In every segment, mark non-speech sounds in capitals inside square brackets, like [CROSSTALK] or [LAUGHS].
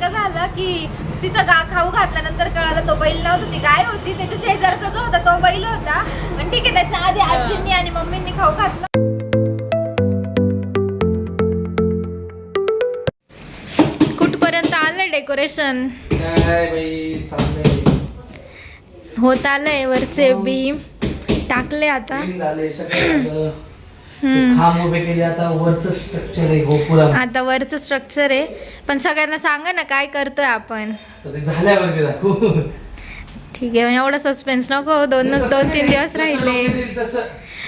का झालं की तिथं गा खाऊ घातल्यानंतर कळालं तो बैल नव्हता ती गाय होती त्याच्या शेजारचा जो होता तो बैल होता. पण ठीक आहे त्याच्या आधी आजींनी आणि मम्मींनी खाऊ घातलं. कुठपर्यंत आलंय डेकोरेशन? होत आलंय वरचे बीम टाकले आता. खांब उभे केले आता वरच स्ट्रक्चर आहे गोपुरा आता वरचं स्ट्रक्चर आहे. पण सगळ्यांना सांगा ना काय करतोय आपण? झाल्यावरती दाखवू. ठीक आहे एवढा सस्पेन्स नको दोन दोन तीन दिवस राहिले.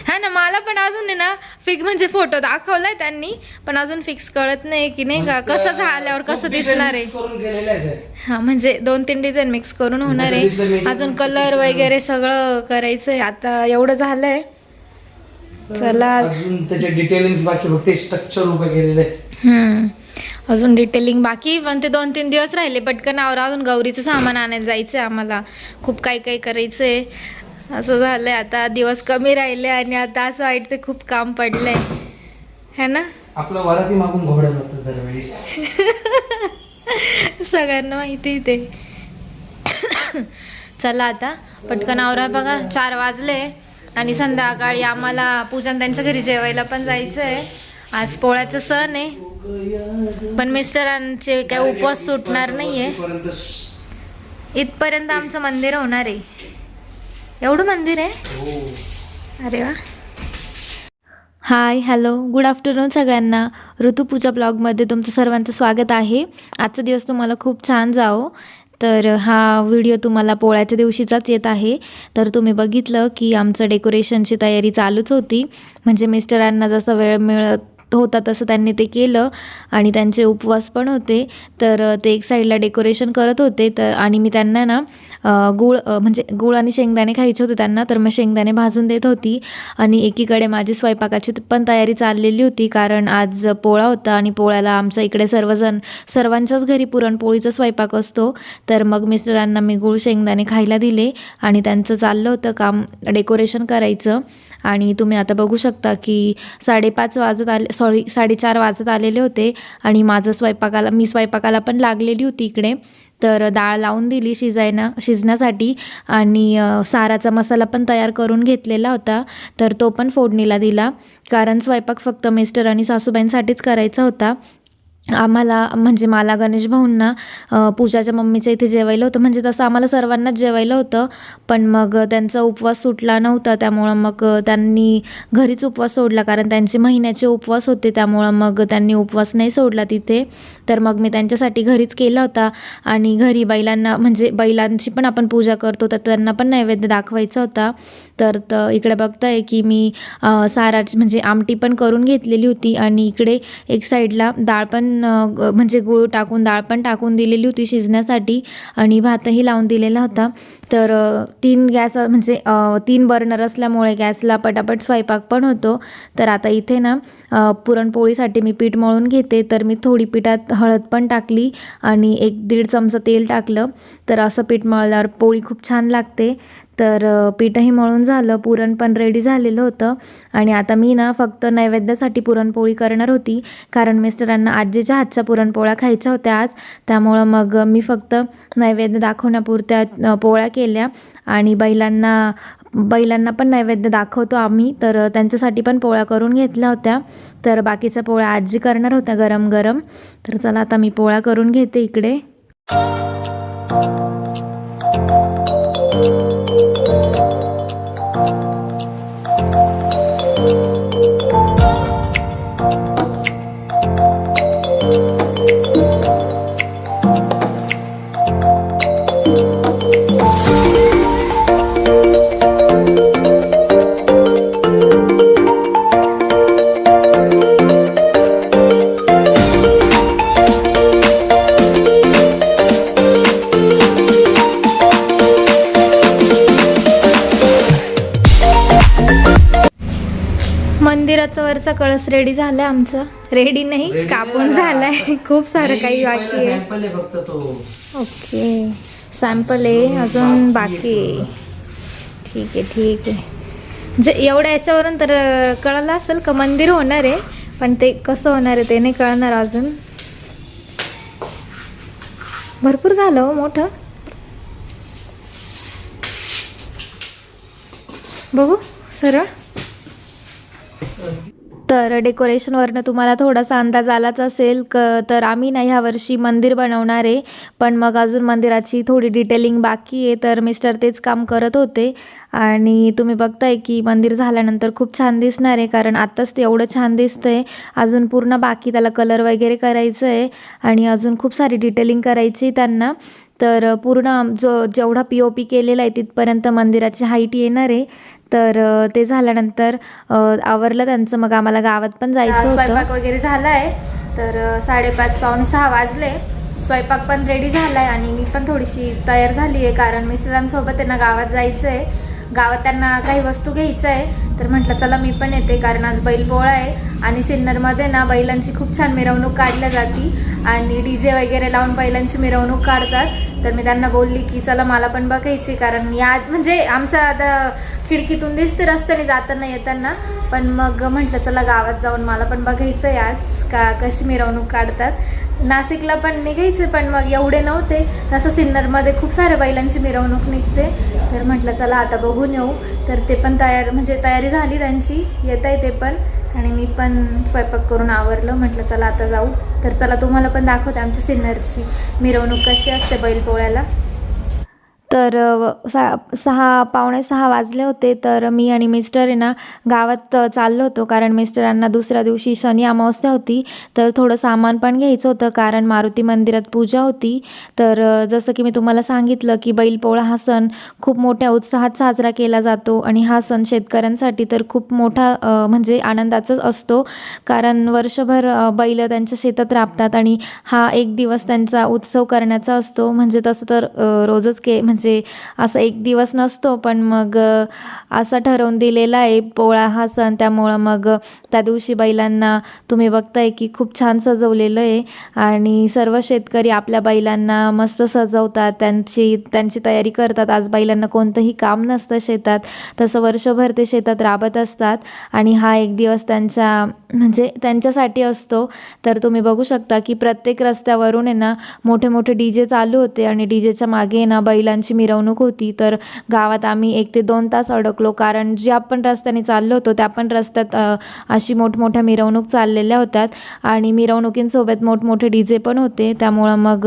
हा ना मला पण अजून आहे ना फिक्स म्हणजे फोटो दाखवलाय त्यांनी पण अजून फिक्स कळत नाही की नाही का कसं झाल्यावर कसं दिसणार आहे. हा म्हणजे दोन तीन डिझाईन मिक्स करून होणार तिथलं आहे अजून कलर वगैरे सगळं करायचंय. आता एवढं झालंय. चला. अजून त्याचे डिटेलिंग बाकी फक्त स्ट्रक्चर उभं केलेलं. आहे हम्म. अजून डिटेलिंग बाकी पण ते दोन तीन दिवस राहिले. पटकन आवर अजून गौरीचं सामान आणायला जायचंय आम्हाला. खूप काही काही करायचंय. असं झालंय. आता दिवस कमी राहिले आणि आता असं वाटतं खूप काम पडलंय. है ना? आपलं वराती मागून घोडं जातं दरवेळेस. [LAUGHS] सगळ्यांना माहिती आहे ते. [COUGHS] चला आता. पटकन आवरा बघा. चार वाजले. आणि संध्याकाळी आम्हाला पूजन त्यांच्या घरी जेवायला पण जायचं आहे आज पोळ्याचं सण आहे. पण मिस्टरांचे काय उपवास सुटणार नाहीये. इथपर्यंत आमचं मंदिर होणार आहे. एवढं मंदिर आहे? अरे वा. Hi hello. गुड आफ्टरनून सगळ्यांना. ऋतुपूजा ब्लॉगमध्ये तुमचं सर्वांचं स्वागत आहे. आजचा दिवस तुम्हाला खूप छान जाओ तर हा व्हिडिओ तुम्हाला पोळ्याच्या दिवशीचाच येत आहे. तर तुम्ही बघितलं की आमचं डेकोरेशनची तयारी चालूच होती. म्हणजे मिस्टरांना जसा वेळ मिळत होता तसं त्यांनी ते केलं आणि त्यांचे उपवास पण होते. तर ते एक साईडला डेकोरेशन करत होते. तर आणि मी त्यांना ना गुळ म्हणजे गुळ आणि शेंगदाणे खायचे होते त्यांना. तर मग शेंगदाणे भाजून देत होती. आणि एकीकडे माझी स्वयंपाकाची पण तयारी चाललेली होती. कारण आज पोळा होता आणि पोळ्याला आमच्या इकडे सर्वजण सर्वांच्याच घरी पुरणपोळीचा स्वयंपाक असतो. तर मग मिस्टरांना मी गुळ शेंगदाणे खायला दिले आणि त्यांचं चाललं होतं काम डेकोरेशन करायचं. आणि तुम्ही आता बघू शकता की साडेपाच वाजत आले सॉरी साडेचार वाजत आलेले होते आणि माझं स्वयंपाकाला मी स्वयंपाकाला पण लागलेली होती इकडे. तर डाळ लावून दिली शिजायना शिजण्यासाठी आणि साराचा मसाला पण तयार करून घेतलेला होता. तर तो पण फोडणीला दिला. कारण स्वयंपाक फक्त मिस्टर आणि सासूबाईंसाठीच करायचा होता. आम्हाला म्हणजे मला गणेश भाऊंना पूजाच्या मम्मीच्या इथे जेवायला होतं. म्हणजे तसं आम्हाला सर्वांनाच जेवायला होतं. पण मग त्यांचा उपवास सुटला नव्हता. त्यामुळं मग त्यांनी घरीच उपवास सोडला. कारण त्यांचे महिन्याचे उपवास होते. त्यामुळं मग त्यांनी उपवास नाही सोडला तिथे. तर मग मी त्यांच्यासाठी घरीच केला होता. आणि घरी बैलांना म्हणजे बैलांची पण आपण पूजा करतो. तर त्यांना पण नैवेद्य दाखवायचा होता. तर इकडे बघताय की मी साराची म्हणजे आमटी पण करून घेतलेली होती. आणि इकडे एक साईडला डाळ पण अ, ग- म्हणजे गूळ टाकून डाळ पण टाकून दिलेली होती शिजण्यासाठी आणि भातही लावून दिलेला होता. तर तीन गॅस म्हणजे तीन बर्नर असल्यामुळे गॅसला पटापट स्वयंपाक पण होतो. तर आता इथे ना पुरणपोळीसाठी मी पीठ मळून घेते. तर मी थोडी पिठात हळद पण टाकली आणि एक दीड चमचा तेल टाकलं. तर असं पीठ मळल्यावर पोळी खूप छान लागते. तर पीठही मळून झालं. पुरण पण रेडी झालेलं होतं. आणि आता मी ना फक्त नैवेद्यासाठी पुरणपोळी करणार होती. कारण मिस्टरांना आजीच्या हातच्या पुरणपोळ्या खायच्या होत्या आज. त्यामुळं मग मी फक्त नैवेद्य दाखवण्यापुरत्या पोळ्या केल्या आणि बैलांना बैलांना पण नैवेद्य दाखवतो आम्ही. तर त्यांच्यासाठी पण पोळ्या करून घेतल्या होत्या. तर बाकीच्या पोळ्या आजी करणार होत्या गरम गरम. तर चला आता मी पोळ्या करून घेते इकडे. मंदिराचा वरचा कळस रेडी झालाय आमचा. रेडी नाही कापून झाला. झालाय. खूप सारं काही बाकी आहे. ओके सॅम्पल आहे अजून बाकी आहे ठीक आहे ठीक आहे. जे एवढ्या याच्यावरून तर कळलं असेल का? मंदिर होणार आहे पण ते कसं होणार आहे ते नाही कळणार अजून. भरपूर झालं हो मोठं. बघू सरळ. तर डेकोरेशनवरनं तुम्हाला थोडासा अंदाज आलाच असेल क तर आम्ही ना ह्या वर्षी मंदिर बनवणार आहे. पण मग अजून मंदिराची थोडी डिटेलिंग बाकी आहे तर मिस्टर तेच काम करत होते. आणि तुम्ही बघताय की मंदिर झाल्यानंतर खूप छान दिसणार आहे कारण आत्ताच ते एवढं छान दिसतंय. अजून पूर्ण बाकी त्याला कलर वगैरे करायचं आहे आणि अजून खूप सारी डिटेलिंग करायची आहे त्यांना. तर पूर्ण जो जेवढा पी ओ पी केलेला आहे तिथपर्यंत मंदिराची हाईट येणार आहे. तर ते झाल्यानंतर आवरलं त्यांचं. मग आम्हाला गावात पण जायचं स्वयंपाक वगैरे झाला आहे तर साडेपाच पावणे सहा वाजले. स्वयंपाक पण रेडी झाला आहे आणि मी पण थोडीशी तयार झाली आहे कारण मिस्टरांसोबत त्यांना गावात जायचं आहे गावात त्यांना काही वस्तू घ्यायच्या. आहे तर म्हटलं चला मी पण येते कारण आज बैलपोळा आहे. आणि सिन्नरमध्ये ना बैलांची खूप छान मिरवणूक काढल्या जाती. आणि डी जे वगैरे लावून बैलांची मिरवणूक काढतात. तर मी त्यांना बोलली की चला मला पण बघायची कारण या म्हणजे आमच्या आता खिडकीतून दिसते रस्त्याने जाताना येताना. पण मग म्हटलं चला गावात जाऊन मला पण बघायचं आहे आज का कशी मिरवणूक काढतात. नाशिकला पण निघायचे पण मग एवढे नव्हते. तसं सिन्नरमध्ये खूप साऱ्या बैलांची मिरवणूक निघते. तर म्हटलं चला आता बघून येऊ. तर ते पण तयार म्हणजे तयारी झाली त्यांची येत आहे ते पण. आणि मी पण स्वयंपाक करून आवरलं. म्हटलं चला आता जाऊ. तर चला तुम्हाला पण दाखवते आमच्या सिन्नरची मिरवणूक कशी असते बैलपोळ्याला. तर सा सहा पावणे सहा वाजले होते. तर मी आणि मिस्टर आहे ना गावात चाललो होतो. कारण मिस्टरांना दुसऱ्या दिवशी शनी अमावस्या होती. तर थोडं सामान पण घ्यायचं होतं. कारण मारुती मंदिरात पूजा होती. तर जसं की मी तुम्हाला सांगितलं की बैलपोळा हा सण खूप मोठ्या उत्साहात साजरा केला जातो. आणि हा सण शेतकऱ्यांसाठी तर खूप मोठा म्हणजे आनंदाचाच असतो. कारण वर्षभर बैलं बैल त्यांच्या शेतात राबतात. आणि हा एक दिवस त्यांचा उत्सव करण्याचा असतो. म्हणजे तसं तर रोजच के म्हणजे म्हणजे असं एक दिवस नसतो पण मग असं असा ठरवून दिलेला आहे पोळा हा सण. त्यामुळं मग त्या दिवशी बैलांना तुम्ही बघताय की खूप छान सजवलेलं आहे. आणि सर्व शेतकरी आपल्या बैलांना मस्त सजवतात. त्यांची त्यांची तयारी करतात. आज बैलांना कोणतंही काम नसतं शेतात. तसं वर्षभर ते शेतात राबत असतात. आणि हा एक दिवस त्यांच्या म्हणजे त्यांच्यासाठी असतो. तर तुम्ही बघू शकता की प्रत्येक रस्त्यावरून आहे ना मोठे मोठे डी जे चालू होते. आणि डी जेच्या मागे ना बैलांची मिरवणूक होती. तर गावात आम्ही एक ते दोन तास अडकलो. कारण ज्या पण रस्त्याने चाललो होतो त्या पण रस्त्यात अशी मोठमोठ्या मिरवणूक चाललेल्या होत्यात. आणि मिरवणुकींसोबत मोठमोठे डी जे पण होते. त्यामुळं मग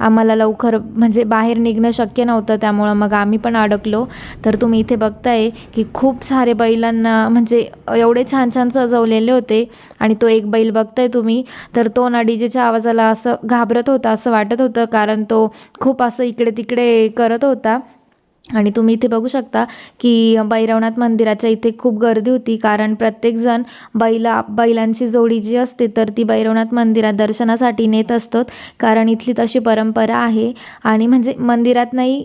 आम्हाला लवकर म्हणजे बाहेर निघणं शक्य नव्हतं. त्यामुळं मग आम्ही पण अडकलो. तर तुम्ही इथे बघताय की खूप सारे बैलांना म्हणजे एवढे छान छान सजवलेले होते. आणि तो एक बैल बघताय तुम्ही. तर तो ना डीजेच्या आवाजाला असं घाबरत होता असं वाटत होतं. कारण तो खूप असं इकडे तिकडे करत होता आणि तुम्ही इथे बघू शकता की भैरवनाथ मंदिराच्या इथे खूप गर्दी होती कारण प्रत्येकजण बैला बैलांची जोडी जी असते तर ती भैरवनाथ मंदिरात दर्शनासाठी नेत असतात कारण इथली तशी परंपरा आहे. आणि म्हणजे मंदिरात नाही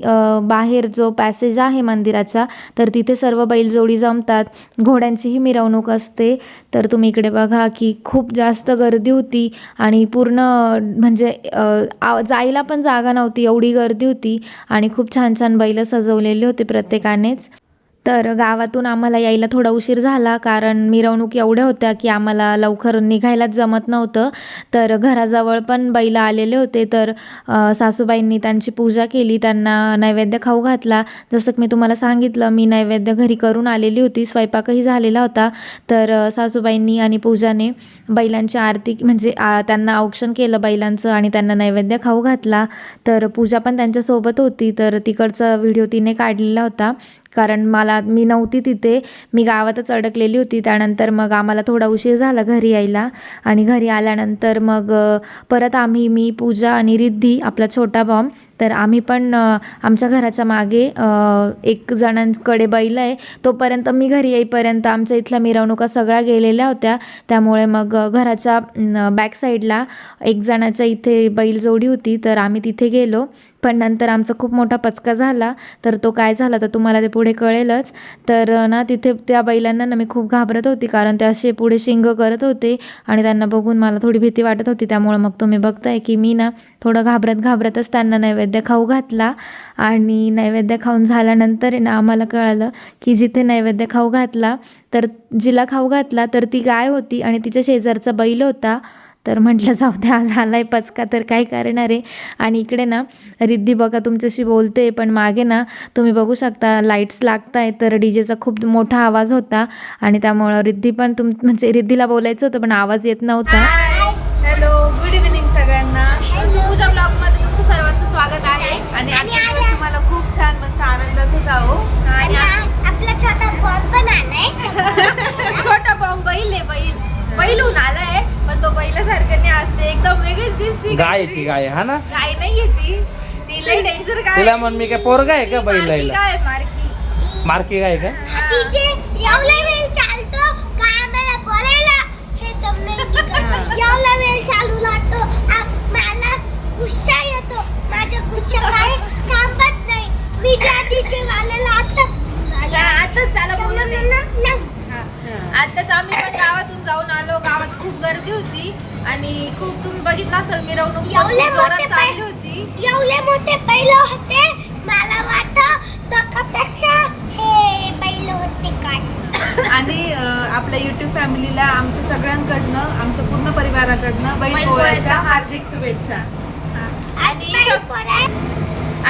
बाहेर जो पॅसेज आहे मंदिराचा तर तिथे सर्व बैलजोडी जमतात घोड्यांचीही मिरवणूक असते. तर तुम्ही इकडे बघा की खूप जास्त गर्दी होती आणि पूर्ण म्हणजे आ- जायला पण जागा नव्हती एवढी गर्दी होती. आणि खूप छान छान बैल सजवलेले होते प्रत्येकानेच. तर गावातून आम्हाला यायला थोडा उशीर झाला कारण मिरवणूक एवढ्या होत्या की आम्हाला लवकर निघायलाच जमत नव्हतं. तर घराजवळ पण बैल आलेले होते तर सासूबाईंनी त्यांची पूजा केली त्यांना नैवेद्य खाऊ घातला. जसं की मी तुम्हाला सांगितलं मी नैवेद्य घरी करून आलेली होती स्वयंपाकही झालेला होता. तर सासूबाईंनी आणि पूजाने बैलांची आरती म्हणजे आ, त्यांना औक्षण केलं बैलांचं आणि त्यांना नैवेद्य खाऊ घातला. तर पूजा पण त्यांच्यासोबत होती तर तिकडचा व्हिडिओ तिने काढलेला होता. कारण मला मी नव्हती तिथे. मी गावातच अडकलेली होती. त्यानंतर मग आम्हाला थोडा उशीर झाला घरी यायला. आणि घरी आल्यानंतर मग परत आम्ही मी पूजा आणि रिद्धी आपला छोटा बॉम्ब तर आम्ही पण आमच्या घराच्या मागे एक जणांकडे बैल आहे. तोपर्यंत मी घरी येईपर्यंत आमच्या इथल्या मिरवणुका सगळ्या गेलेल्या होत्या. त्यामुळे मग घराच्या बॅक साईडला एक जणाच्या इथे बैलजोडी होती. तर आम्ही तिथे गेलो. पण नंतर आमचा खूप मोठा पचका झाला. तर तो काय झाला तर तुम्हाला ते पुढे कळेलच. तर ना तिथे त्या बैलांना ना मी खूप घाबरत होती. कारण ते असे पुढे शिंग करत होते. आणि त्यांना बघून मला थोडी भीती वाटत होती. त्यामुळं मग तुम्ही बघताय की मी ना थोडं घाबरत घाबरतच त्यांना नैवेद्य खाऊ घातला आणि नैवेद्य खाऊन झाल्यानंतर आहे ना आम्हाला कळालं की जिथे नैवेद्य खाऊ घातला तर जिला खाऊ घातला तर ती गाय होती आणि तिच्या शेजारचा बैल होता. तर म्हटलं जाऊ द्या आज आलाय पचका तर काय करणार आहे. आणि इकडे ना रिद्धी बघा तुमच्याशी बोलते पण मागे ना तुम्ही बघू शकता लाईट्स लागत आहे तर डी जेचा खूप मोठा आवाज होता. आणि त्यामुळं रिद्धी पण तुम म्हणजे रिद्धीला बोलायचं होतं पण आवाज येत नव्हता. आणि आपला छोटा बॉम्ब पण आलाय. [LAUGHS] छोटा बॉम्ब बैल आहे बैल. बैल होऊन आलाय पण तो बैलासारखं नाही असते एकदम वेगळीच दिसती गाय ती गाय हा ना? गाय नाहीये ती. ती लई डेंजर गाय तिला म्हण मी काय पोरगा आहे का बैलायला गाय मारकी. मारकी गाय का? तिचे एवढा वेळ चालतो का आम्हाला बोलायला. हे तर नाही एवढा वेळ चालू लागतो मला गुस्सा येतो. माझा गुस्सा काय? मी त्या तिथे वाल्याला आता आताच आम्ही पण गावातून जाऊन आलो. गावात खूप गर्दी होती आणि खूप तुम्ही बघितलं असेल मिरवणूक पण एवढे खूप जोरात मोठे चालली होती. एवढे मोठे बैल होते. मला वाटतं हे बैल होते काय. आणि अं, आपल्या युट्यूब फॅमिलीला आमच्या सगळ्यांकडनं आमच्या पूर्ण परिवाराकडनं बैल बैल पोळ्याच्या पोळ्याच्या. हार्दिक शुभेच्छा. आणि आणि बैल पोळा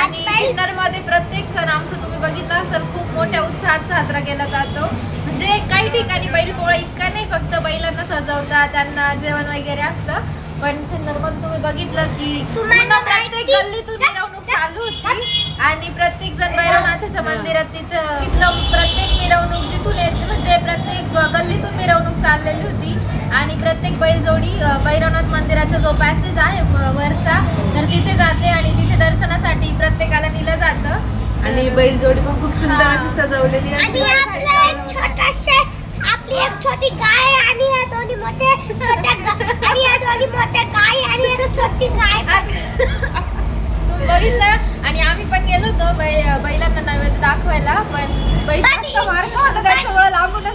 आणि सिन्नरमध्ये प्रत्येक सण आमचं तुम्ही बघितलं असेल खूप मोठ्या उत्साहात साजरा केला जातो. म्हणजे काही ठिकाणी बैल पोळा इतका नाही फक्त बैलांना सजवतात त्यांना जेवण वगैरे असतं. पण सिन्नरमध्ये तुम्ही बघितलं की प्रत्येक गल्लीतून मिरवणूक चालू होती. आणि प्रत्येक जण भैरवनाथाच्या मंदिरात तिथं तिथलं प्रत्येक मिरवणूक जिथून येते म्हणजे प्रत्येक गल्लीतून मिरवणूक चाललेली होती. आणि प्रत्येक बैलजोडी भैरवनाथ मंदिराचा जो पॅसेज आहे वरचा तर तिथे जाते आणि तिथे दर्शनासाठी प्रत्येकाला नेलं जातं. आणि बैल जोडी पण खूप सुंदर. अशी सजवलेली आणि आपलं एक छोटाशे आपली एक छोटी गाय आणि या दोन्ही मोठे छोट्या आणि या दोन्ही मोठ्या गाय आणि एक छोटी गाय. [LAUGHS] तुम्ही बघितलं आणि आम्ही पण गेलो होतो बै- बैलांना नैवेद्य दाखवायला पण बैल जास्त मार्क होता त्याच्यामुळे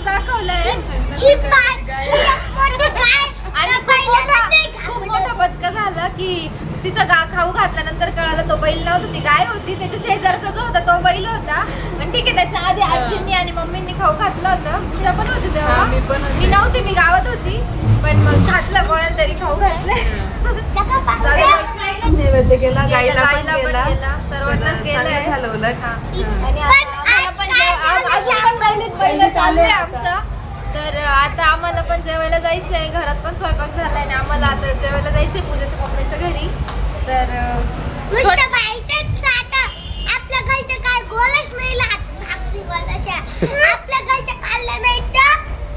दाखवलंय. ही गाय एक मोठी गाय आणि त्या खूप बैलाला मोठा नाही खूप. मोठा बचका झाला की तिथं गा खाऊ घातल्यानंतर कळालं तो बैल नव्हता ती गाय होती त्याच्या शेजारचा जो होता तो बैल होता. पण ठीक आहे त्याच्या आधी आजींनी आणि मम्मींनी खाऊ घातलं होतं. तुझ्या पण होती हा, तेव्हा? मी पण होते. मी नव्हती मी गावात होती पण मग घातलं गोळ्याला तरी खाऊ घातलं नका पाहू. जाऊ दे बाई. नैवेद्य केला गेला, गाईला पण गाईला पण गेला गेला, सर्वांनाच पण गेलंय. चांगलं झालं उलट. आणि पण आता आम्हाला आज पण काय जेव- आज- झालं अजून पण पहिलेच पहिलं चालू आहे. आमचं. तर आता आम्हाला पण जेवायला जायचं आहे घरात पण स्वयंपाक झालाय आणि आम्हाला आता जेवायला जायचंय पूजेच्या मम्मीच्या घरी. तर अं, नुसतं. आपल्या गाईचं काय गोलच नाही लागत. भाकरी गोलाच्या. [LAUGHS] आपल्या गाईचं खाल्लं नाही तर?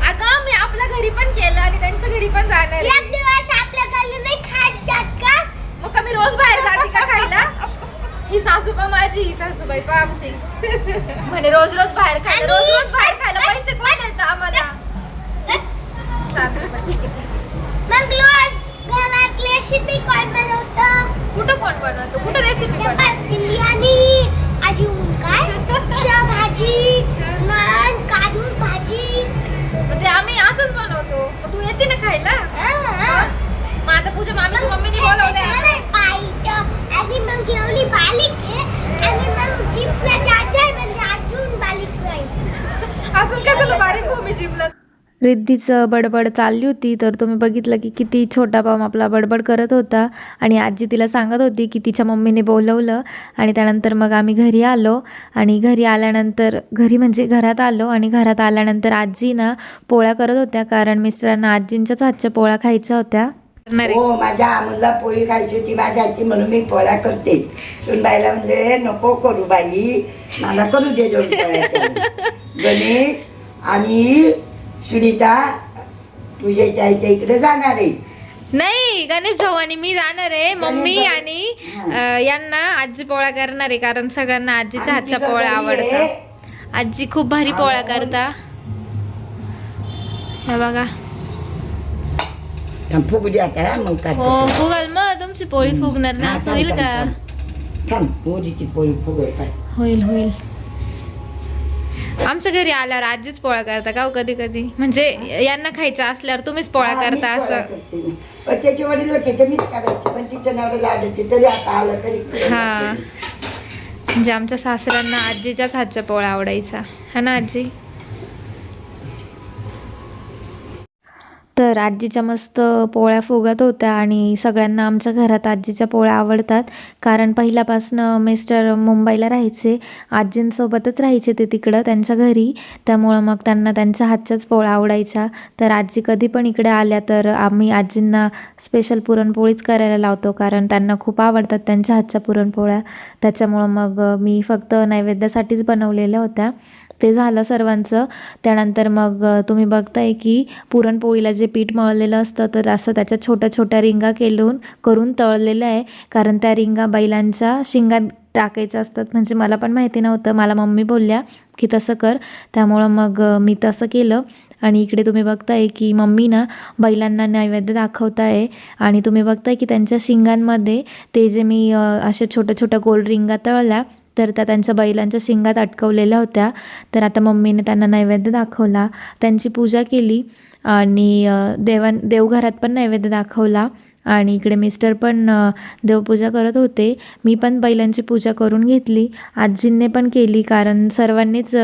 अगं मी आपल्या घरी पण केलं आणि त्यांच्या घरी पण जाणार आहे. एक दिवस आपल्या नाही खात जात का? मग का मी रोज बाहेर जाते का खायला? ही सासूबा माझी? ही सासूबाई पा आमची? म्हणे रोज रोज बाहेर खायला रोज रोज बाहेर खायला पैसे कोण रिद्धीचं बडबड चालली होती तर तुम्ही बघितलं की किती छोटा पाम आपला बडबड करत होता. आणि आजी तिला सांगत होती की तिच्या मम्मीने बोलवलं आणि त्यानंतर मग आम्ही घरी आलो. आणि घरी आल्यानंतर घरी म्हणजे घरात आलो आणि घरात आल्यानंतर आजी ना पोळ्या करत होत्या कारण मिस्टरांना आजींच्याच हातच्या पोळ्या खायच्या होत्या. हो माझ्या आमूला पोळी खायची होती माझ्या आजी म्हणून मी पोळ्या करते. सुनबाईला म्हणले नको करू बाई मला करू दे दोन. [LAUGHS] गणेश आणि सुनीता पूजेच्या आईच्या इकडे जाणार आहे. नाही गणेश भाऊ आणि मी जाणार आहे. मम्मी भाऊ. आणि. अं, यांना आजी पोळ्या करणार आहे कारण सगळ्यांना आजीच्या आमची घरी आहे. आवडतात. आजी खूप भारी पोळ्या करता. हे बघा. थांब, फुगू दे आता मग काय हो फुगल मग तुमची पोळी फुगणार ना. असं होईल का? थांब. पोळी होईल होईल. आमच्या घरी आल्यावर आजीच पोळ्या करता का हो कधी कधी? म्हणजे यांना खायचं असल्यावर तुम्हीच हा, मीच करता पोळ्या असं. करते मी. पण त्याचे वडील होते मीच करायचे पण तिच्या नवऱ्याला आवडायचे तरी आता आलं तरी. हा. म्हणजे आमच्या सासऱ्यांना आजीच्याच हातच्या पोळ्या आवडायच्या हा ना आजी? तर आजीच्या मस्त पोळ्या फुगत होत्या आणि सगळ्यांना आमच्या घरात आजीच्या पोळ्या आवडतात. कारण पहिल्यापासनं मिस्टर मुंबईला राहायचे. आजींसोबतच राहायचे ते तिकडं त्यांच्या घरी. त्यामुळं मग त्यांना त्यांच्या हातच्याच पोळ्या आवडायच्या. तर आजी कधी पण इकडे आल्या तर आम्ही आजींना स्पेशल पुरणपोळीच करायला लावतो. कारण त्यांना खूप आवडतात त्यांच्या हातच्या पुरणपोळ्या. त्याच्यामुळं मग मी फक्त नैवेद्यासाठीच बनवलेल्या होत्या. ते झालं सर्वांचं. त्यानंतर मग तुम्ही बघताय की पुरणपोळीला जे पीठ मळलेलं असतं तर असं त्याच्या छोट्या छोट्या रिंगा केलून करून तळलेलं आहे. कारण त्या रिंगा बैलांच्या शिंगात टाकायच्या असतात. म्हणजे मला पण माहिती नव्हतं. मला मम्मी बोलल्या की तसं कर. त्यामुळं मग मी तसं केलं. आणि इकडे तुम्ही बघताय की मम्मी ना बैलांना नैवेद्य दाखवत आहे आणि तुम्ही बघताय की त्यांच्या शिंगांमध्ये ते जे मी अशा छोट्या छोट्या गोल रिंगा तळल्या तर त्या त्यांच्या बैलांच्या शिंगात अटकवलेल्या होत्या. तर आता मम्मीने त्यांना नैवेद्य दाखवला त्यांची पूजा केली आणि देवां देवान देवघरात पण नैवेद्य दाखवला आणि इकडे मिस्टर पण देवपूजा करत होते. मी पण बैलांची पूजा करून घेतली. आजींनी पण केली कारण सर्वांनीच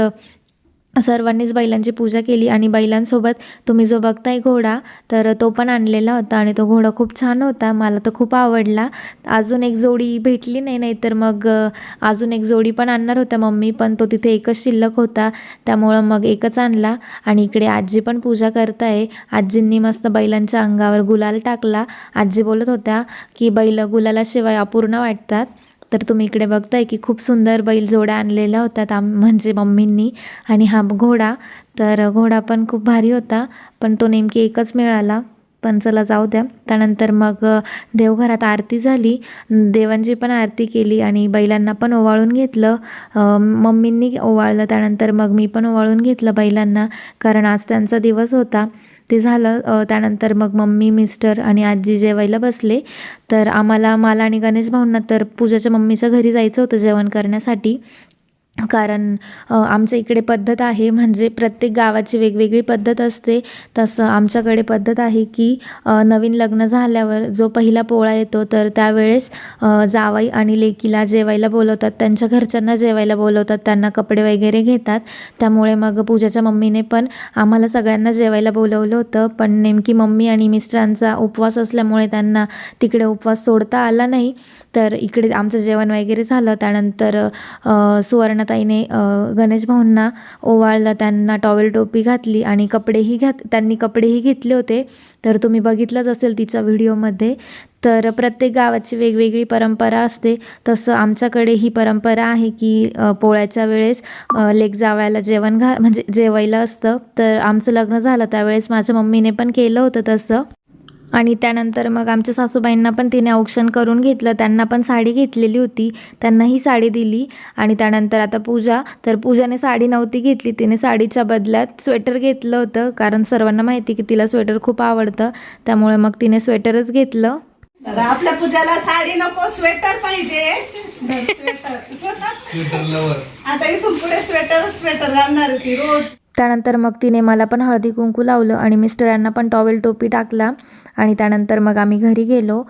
सर्वांनीच बैलांची पूजा केली आणि बैलांसोबत तुम्ही जो बघताय घोडा तर तो पण आणलेला होता आणि तो घोडा खूप छान होता. मला तर खूप आवडला. अजून एक जोडी भेटली नाही नाही तर मग अजून एक जोडी पण आणणार होत्या मम्मी पण तो तिथे एकच शिल्लक होता. त्यामुळं मग एकच आणला आणि इकडे आजी पण पूजा करताय. आजींनी मस्त बैलांच्या अंगावर गुलाल टाकला. आजी बोलत होत्या की बैल गुलालाशिवाय अपूर्ण वाटतात. तर तुम्ही इकडे बघताय की खूप सुंदर बैल जोड्या आणलेल्या होत्या आम म्हणजे मम्मींनी आणि हा घोडा. तर घोडा पण खूप भारी होता पण तो नेमकी एकच मिळाला. पण चला जाऊ द्या. त्यानंतर मग देवघरात आरती झाली. देवांची पण आरती केली आणि बैलांना पण ओवाळून घेतलं. मम्मींनी ओवाळलं त्यानंतर मग मी पण ओवाळून घेतलं बैलांना कारण आज त्यांचा दिवस होता. ते झालं त्यानंतर मग मम्मी मिस्टर आणि आजी जेवायला बसले. तर आम्हाला मला आणि गणेश भाऊंना तर पूजाच्या मम्मीच्या घरी जायचं होतं जेवण करण्यासाठी. कारण आमच्या इकडे पद्धत आहे म्हणजे प्रत्येक गावाची वेगवेगळी पद्धत असते. तसं आमच्याकडे पद्धत आहे की नवीन लग्न झाल्यावर जो पहिला पोळा येतो तर त्यावेळेस जावाई आणि लेकीला जेवायला बोलवतात त्यांच्या घरच्यांना जेवायला बोलवतात त्यांना कपडे वगैरे घेतात. त्यामुळे मग पूजाच्या मम्मीने पण आम्हाला सगळ्यांना जेवायला बोलवलं होतं पण नेमकी मम्मी आणि मिस्टरांचा उपवास असल्यामुळे त्यांना तिकडे उपवास सोडता आला नाही. तर इकडे आमचं जेवण वगैरे झालं त्यानंतर सुवर्ण ताईने गणेश भाऊंना ओवाळलं त्यांना टॉवेल टोपी घातली आणि कपडेही घात त्यांनी कपडेही घेतले होते. तर तुम्ही बघितलंच असेल तिच्या व्हिडिओमध्ये. तर प्रत्येक गावाची वेगवेगळी परंपरा असते. तसं आमच्याकडे ही परंपरा आहे की पोळ्याच्या वेळेस लेक जावायला जेवण घा म्हणजे जेवायला असतं. तर आमचं लग्न झालं त्यावेळेस माझ्या मम्मीने पण केलं होतं तसं. आणि त्यानंतर मग आमच्या सासूबाईंना पण तिने औक्षण करून घेतलं. त्यांना पण साडी घेतलेली होती. त्यांनाही साडी दिली. आणि त्यानंतर आता पूजा. तर पूजाने साडी नव्हती घेतली. तिने साडीच्या बदल्यात स्वेटर घेतलं होतं. कारण सर्वांना माहिती की तिला स्वेटर खूप आवडतं. त्यामुळे मग तिने स्वेटरच घेतलं. आपल्या पूजाला साडी नको स्वेटर पाहिजे. [LAUGHS] स्वेटर. Sweater lover. आता इथून पुढे स्वेटर स्वेटर घालणार ती रोज. त्यानंतर मग तिने मला पण हळदी कुंकू लावलं आणि मिस्टरांना पण टॉवेल टोपी टाकला. आणि त्यानंतर मग आम्ही घरी गेलो.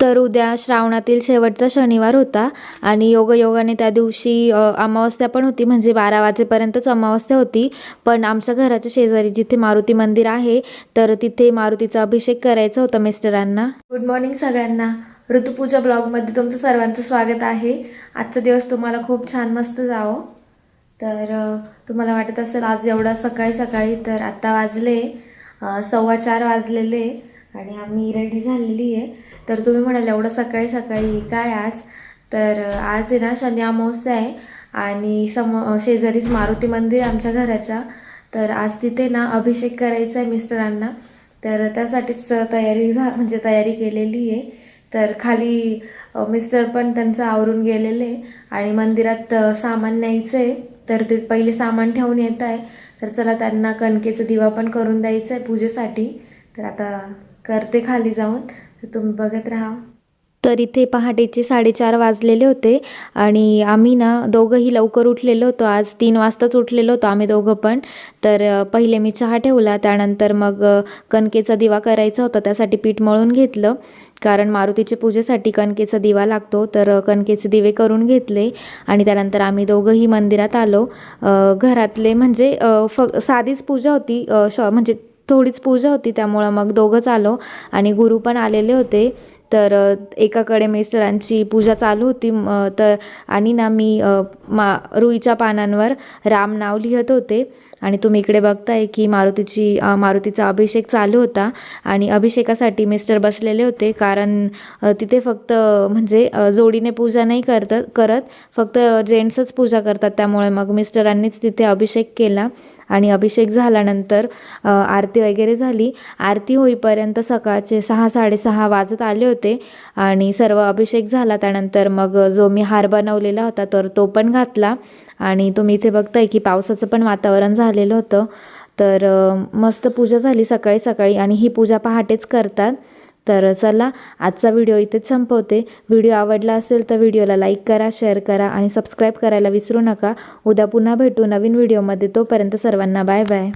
तर उद्या श्रावणातील शेवटचा शनिवार होता आणि योगयोगाने त्या दिवशी अमावस्या पण होती. म्हणजे बारा वाजेपर्यंतच अमावस्या होती. पण आमच्या घराच्या शेजारी जिथे मारुती मंदिर आहे तर तिथे मारुतीचा अभिषेक करायचा होता मिस्टरांना गुड मॉर्निंग सगळ्यांना. ऋतुपूजा ब्लॉगमध्ये तुमचं सर्वांचं स्वागत आहे. आजचा दिवस तुम्हाला खूप छान मस्त जावं. तर तुम्हाला वाटत असेल आज एवढा सकाळी सकाळी तर आत्ता वाजले सव्वा चार वाजलेले आणि आम्ही रेडी झालेली आहे. तर तुम्ही म्हणाल एवढं सकाळी सकाळी काय आज? तर आज आहे ना शनी अमावस्या आहे आणि सम शेजारीच मारुती मंदिर आमच्या घराच्या. तर आज तिथे ना अभिषेक करायचा आहे मिस्टरांना. तर त्यासाठीच तयारी झा म्हणजे तयारी केलेली आहे. तर खाली मिस्टर पण त्यांचं आवरून गेलेले आणि मंदिरात सामान न्यायचं आहे तर ते पहिले सामान ठेवून येत आहे. तर चला त्यांना कणकेचं दिवा पण करून द्यायचं आहे पूजेसाठी. तर आता करते खाली जाऊन. तर तुम्ही बघत राहा. तर इथे पहाटेचे साडेचार वाजलेले होते आणि आम्ही ना दोघंही लवकर उठलेलो होतो. आज तीन वाजताच उठलेलो होतो आम्ही दोघं पण. तर पहिले मी चहा ठेवला त्यानंतर मग कणकेचा दिवा करायचा होता त्यासाठी पीठ मळून घेतलं. कारण मारुतीच्या पूजेसाठी कणकेचा दिवा लागतो तर कणकेचे दिवे करून घेतले आणि त्यानंतर आम्ही दोघंही मंदिरात आलो. घरातले म्हणजे फ साधीच पूजा होती शॉ म्हणजे थोडीच पूजा होती त्यामुळं मग दोघंच आलो आणि गुरु पण आलेले होते. तर एकाकडे मिस्टरांची पूजा चालू होती तर आणि ना मी मा रुईच्या पानांवर राम नाव लिहित होते. आणि तुम्ही इकडे बघताय की मारुतीची मारुतीचा अभिषेक चालू होता आणि अभिषेकासाठी मिस्टर बसलेले होते कारण तिथे फक्त म्हणजे जोडीने पूजा नाही करत करत फक्त जेंट्सच पूजा करतात. त्यामुळे मग मिस्टरांनीच तिथे अभिषेक केला आणि अभिषेक झाल्यानंतर आरती वगैरे झाली. आरती होईपर्यंत सकाळचे सहा साडेसहा वाजत आले होते आणि सर्व अभिषेक झाला. त्यानंतर मग जो मी हार बनवलेला होता तर तो पण घातला. आणि तुम्ही इथे बघताय की पावसाचं पण वातावरण झालेलं होतं. तर मस्त पूजा झाली सकाळी सकाळी आणि ही पूजा पहाटेच करतात. तर चला आजचा व्हिडिओ इथेच संपवते. व्हिडिओ आवडला असेल तर व्हिडिओला लाईक करा शेअर करा आणि सबस्क्राईब करायला विसरू नका. उद्या पुन्हा भेटू नवीन व्हिडिओमध्ये. तोपर्यंत सर्वांना बाय बाय.